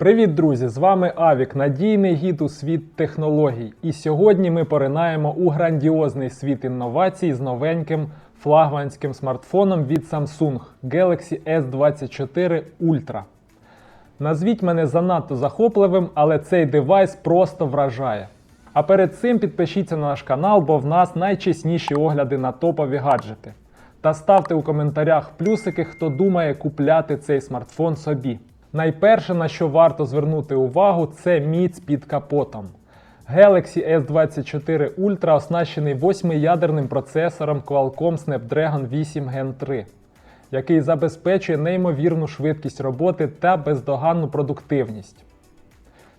Привіт, друзі! З вами Авік, надійний гід у світ технологій. І сьогодні ми поринаємо у грандіозний світ інновацій з новеньким флагманським смартфоном від Samsung Galaxy S24 Ultra. Назвіть мене занадто захопливим, але цей девайс просто вражає. А перед цим підпишіться на наш канал, бо в нас найчесніші огляди на топові гаджети. Та ставте у коментарях плюсики, хто думає купляти цей смартфон собі. Найперше, на що варто звернути увагу, це міць під капотом. Galaxy S24 Ultra оснащений 8-ядерним процесором Qualcomm Snapdragon 8 Gen 3, який забезпечує неймовірну швидкість роботи та бездоганну продуктивність.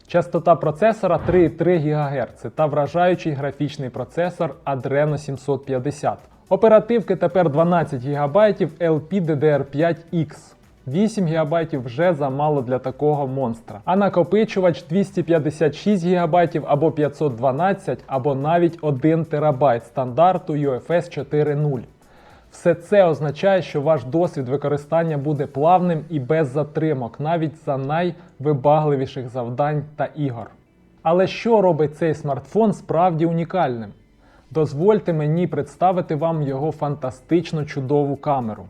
Частота процесора 3,3 ГГц та вражаючий графічний процесор Adreno 750. Оперативки тепер 12 ГБ LPDDR5X. 8 ГБ вже замало для такого монстра. А накопичувач 256 ГБ або 512, або навіть 1 ТБ стандарту UFS 4.0. Все це означає, що ваш досвід використання буде плавним і без затримок, навіть за найвибагливіших завдань та ігор. Але що робить цей смартфон справді унікальним? Дозвольте мені представити вам його фантастично чудову камеру.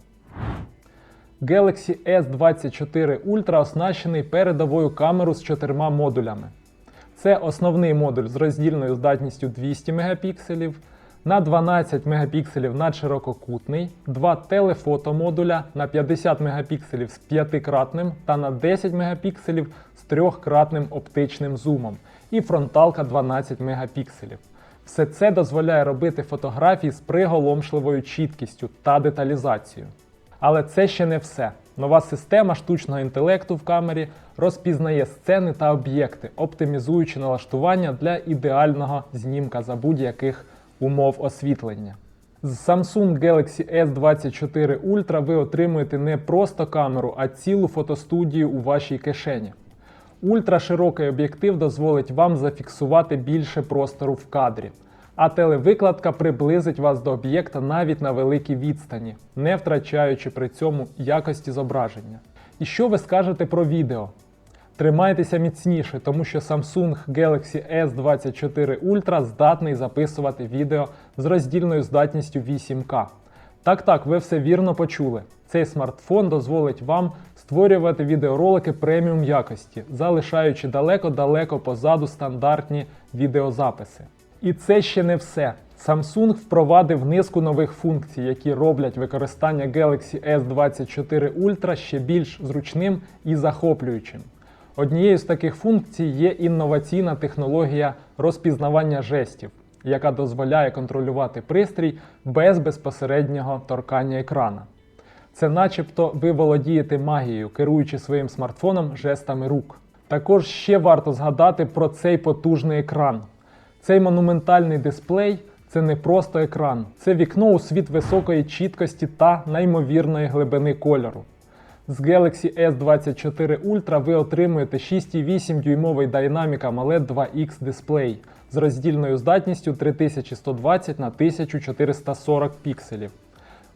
Galaxy S24 Ultra оснащений передовою камерою з чотирма модулями. Це основний модуль з роздільною здатністю 200 Мп, на 12 Мп надширококутний, два телефотомодуля на 50 Мп з п'ятикратним та на 10 Мп з трьохкратним оптичним зумом і фронталка 12 Мп. Все це дозволяє робити фотографії з приголомшливою чіткістю та деталізацією. Але це ще не все. Нова система штучного інтелекту в камері розпізнає сцени та об'єкти, оптимізуючи налаштування для ідеального знімка за будь-яких умов освітлення. З Samsung Galaxy S24 Ultra ви отримуєте не просто камеру, а цілу фотостудію у вашій кишені. Ультраширокий об'єктив дозволить вам зафіксувати більше простору в кадрі, а телевикладка приблизить вас до об'єкта навіть на великій відстані, не втрачаючи при цьому якості зображення. І що ви скажете про відео? Тримайтеся міцніше, тому що Samsung Galaxy S24 Ultra здатний записувати відео з роздільною здатністю 8К. Так так, ви все вірно почули. Цей смартфон дозволить вам створювати відеоролики преміум якості, залишаючи далеко-далеко позаду стандартні відеозаписи. І це ще не все. Samsung впровадив низку нових функцій, які роблять використання Galaxy S24 Ultra ще більш зручним і захоплюючим. Однією з таких функцій є інноваційна технологія розпізнавання жестів, яка дозволяє контролювати пристрій без безпосереднього торкання екрана. Це начебто ви володієте магією, керуючи своїм смартфоном жестами рук. Також ще варто згадати про цей потужний екран. Цей монументальний дисплей це не просто екран, це вікно у світ високої чіткості та неймовірної глибини кольору. З Galaxy S24 Ultra ви отримуєте 6,8 дюймовий Dynamic AMOLED 2X дисплей з роздільною здатністю 3120 на 1440 пікселів.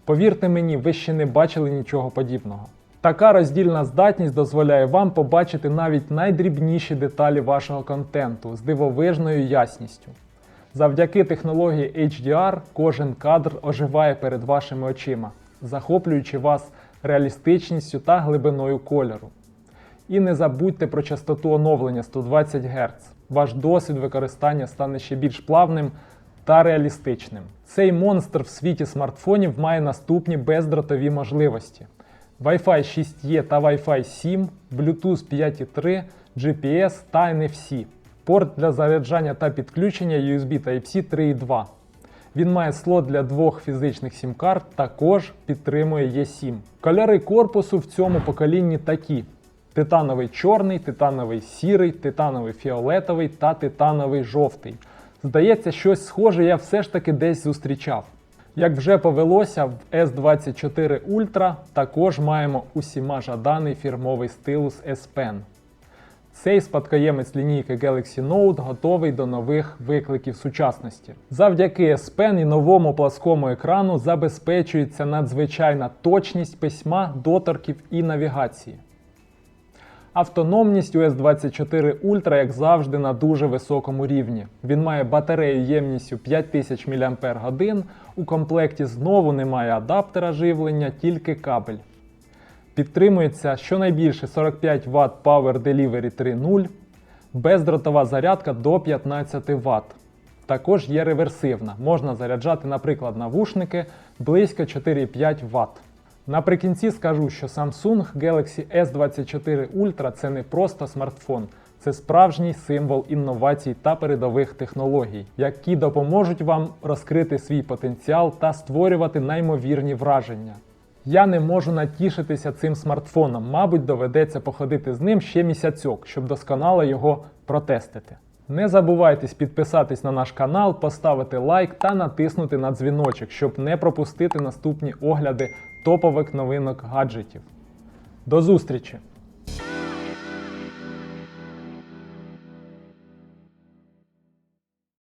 Повірте мені, ви ще не бачили нічого подібного. Така роздільна здатність дозволяє вам побачити навіть найдрібніші деталі вашого контенту з дивовижною ясністю. Завдяки технології HDR кожен кадр оживає перед вашими очима, захоплюючи вас реалістичністю та глибиною кольору. І не забудьте про частоту оновлення 120 Гц. Ваш досвід використання стане ще більш плавним та реалістичним. Цей монстр в світі смартфонів має наступні бездротові можливості: Wi-Fi 6E та Wi-Fi 7, Bluetooth 5.3, GPS та NFC, порт для заряджання та підключення USB Type-C 3.2. Він має слот для двох фізичних сім-карт, також підтримує E7. Кольори корпусу в цьому поколінні такі: титановий чорний, титановий сірий, титановий фіолетовий та титановий жовтий. Здається, щось схоже я все ж таки десь зустрічав. Як вже повелося, в S24 Ultra також маємо усіма жаданий фірмовий стилус S Pen. Цей спадкоємець лінійки Galaxy Note готовий до нових викликів сучасності. Завдяки S Pen і новому пласкому екрану забезпечується надзвичайна точність письма, доторків і навігації. Автономність у S24 Ultra, як завжди, на дуже високому рівні. Він має батарею ємністю 5000 мАч. У комплекті знову немає адаптера живлення, тільки кабель. Підтримується щонайбільше 45 Вт Power Delivery 3.0, бездротова зарядка до 15 Вт. Також є реверсивна. Можна заряджати, наприклад, навушники близько 4,5 Вт. Наприкінці скажу, що Samsung Galaxy S24 Ultra це не просто смартфон, це справжній символ інновацій та передових технологій, які допоможуть вам розкрити свій потенціал та створювати неймовірні враження. Я не можу натішитися цим смартфоном, мабуть, доведеться походити з ним ще місяцьок, щоб досконало його протестити. Не забувайтесь підписатись на наш канал, поставити лайк та натиснути на дзвіночок, щоб не пропустити наступні огляди топових новинок гаджетів. До зустрічі!